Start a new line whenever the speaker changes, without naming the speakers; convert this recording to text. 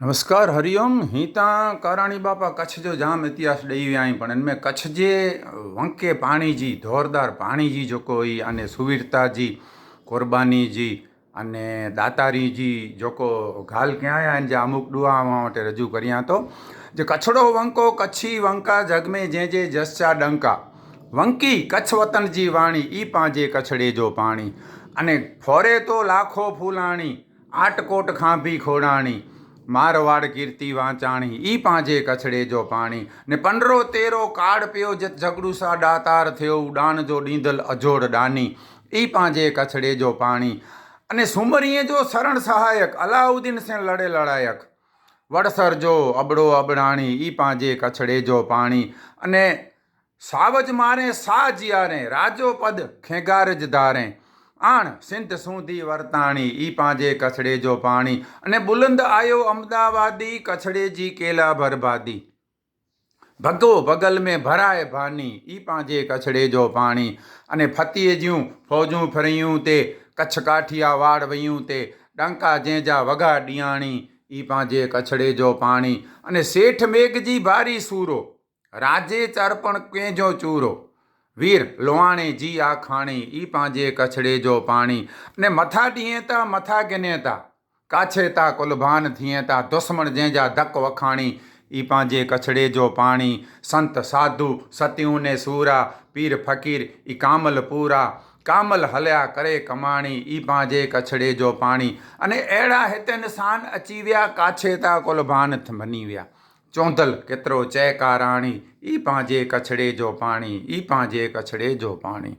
નમસ્કાર હરિઓમ હિતા, કારાણી બાપા, કચ્છ જો જામ ઇતિહાસ ડઈ આઈ પણ એનમે કચ્છ જે વંકે પાણીજી જોરદાર પાણીજી જો કોઈ અને સુવીરતાજી, કોરબાનીજી અને દાતારીજી જોકો ઘાલ ક્યાં આયા જે અમુક ડુઆવા માટે રજૂ કર્યા તો, જે કચ્છડો વંકો, કચ્છી વંકા, જગમે જે જે જસ્ચા ડંકા. વંકી, કચ્છ વતનજી વાણી, ઈ પાંજે કચ્છડે જો પાણી. અને ફોરે તો લાખો ફૂલાણી, આટકોટ ખાંભી ખોડાણી. મારવાડ કીર્તિ વાંચાણી, ઈ પાંજે કછડે જો પાણી. ને પંડરો તેરો કાળ પીયો જે ઝગડુસા ડાતાર થયો ઉડાન જો ડીંધલ અજોડ ડાની. ઈ પાંજે કછડે જો પાણી. અને સુમરીએ જો શરણ સહાયક, અલાઉદ્દીન સે લડે લડાયક. વડસર જો અબડો અબડાણી, ઈ પાંજે કછડે જો પાણી. અને સાવજ મારે સાજિયારે રાજો પદ ખેગાર જ ધારે. આણ સિંત સુધી વર્તાણી, ઈ પાંજે કછડે જો પાણી, અને બુલંદ આયો અમદાવાદી, કછડેજી કેલા ભરભાદી ભગો બગલ મેં ભરાય ભાની, ઈ પાંજે કછડે જો પાણી, અને ફતીએ જ્યું, ફોજું ફર્યું તે કચ્છ કાઠિયા વાડ વયું તે, ડંકા જેજા વગા ડિયાણી ઈ પાંજે કછડે જો પાણી, અને શેઠ મેઘજી ભારી સૂરો, રાજે ચરપણ કેજો ચૂરો. વીર, લોહાણી જી આ ખાણી, ઈ પાંજે કછડે જો પાણી. ને મથા ડીએતા, મથા ગનેતા, કાછેતા, કુલભાન થિયેતા દુશ્મણ જેજા ધક વખાણી, ઈ પાંજે કછડે જો પાણી. સંત સાધુ, સતીઓને સૂરા, પીર ફકીર, ઈ કામલ પૂરા. કામલ હલ્યા કરે કમાણી, ઈ પાંજે કછડે જો પાણી. અને એડા હેતન સાન અચીવ્યા, કાછેતા, કુલભાન મનીવ્યા. कामल हलिया करे कमाणी ई पंहिंजे कछड़े जो पाणी अने अहिड़ा हिते निशान अची विया काछे था कुलबान थ- बनी विया चौंधल केतिरो चहकाराणी ई पंहिंजे कछड़े जो पाणी ई पंहिंजे कछड़े जो पाणी